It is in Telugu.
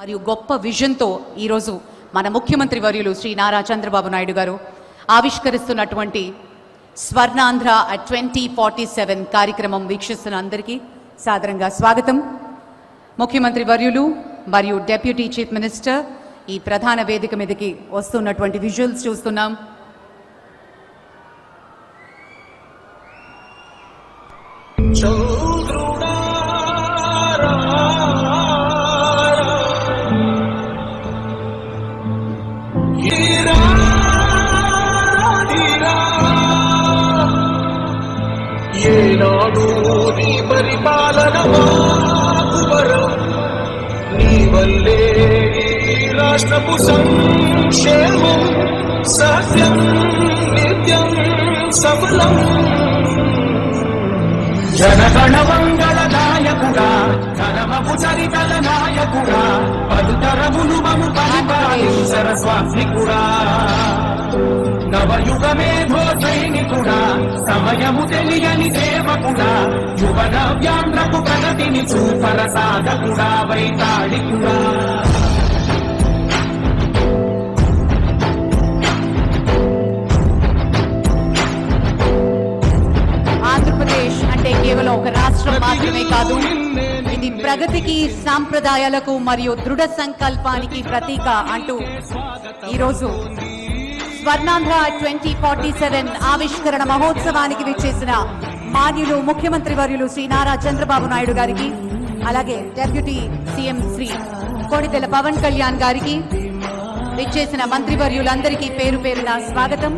మరియు గొప్ప విజన్తో ఈరోజు మన ముఖ్యమంత్రి వర్యులు శ్రీ నారా చంద్రబాబు నాయుడు గారు ఆవిష్కరిస్తున్నటువంటి Swarnandhra at twenty forty seven కార్యక్రమం వీక్షిస్తున్న అందరికీ సాదరంగా స్వాగతం. ముఖ్యమంత్రి వర్యులు మరియు డెప్యూటీ చీఫ్ మినిస్టర్ ఈ ప్రధాన వేదిక మీదకి వస్తున్నటువంటి విజువల్స్ చూస్తున్నాం. ఏనాడు నీ పరిపాలన నీ వల్లే రాష్ట్రపు సంక్షేమం సత్యం నిత్యం సఫలం జనగణ మంగళ నాయకుడా ధనమపు చరితల నాయకుడా పలుతరములు మము స్వామికుడా నవయుగ మేధో సైనికుడా సమయము తెలియని సేవకుడా యువన వ్యాంధ్రపు ప్రగతిని చూపర సాధకుడా వైతాళికుడా. ఆంధ్రప్రదేశ్ అంటే కేవలం ఒక రాష్ట్రం మాత్రమే కాదు. ఇది ప్రగతికి సాంప్రదాయాలకు మరియు దృఢ సంకల్పానికి ప్రతీక అంటూ ఈరోజు స్వర్ణాంధ్ర ట్వంటీ ఫార్టీ సెవెన్ ఆవిష్కరణ మహోత్సవానికి విచ్చేసిన మాన్యులు ముఖ్యమంత్రి వర్యులు శ్రీ నారా చంద్రబాబు నాయుడు గారికి అలాగే డెప్యూటీ సీఎం శ్రీ కోడితెల పవన్ కళ్యాణ్ గారికి విచ్చేసిన మంత్రివర్యులందరికీ పేరు పేరున స్వాగతం.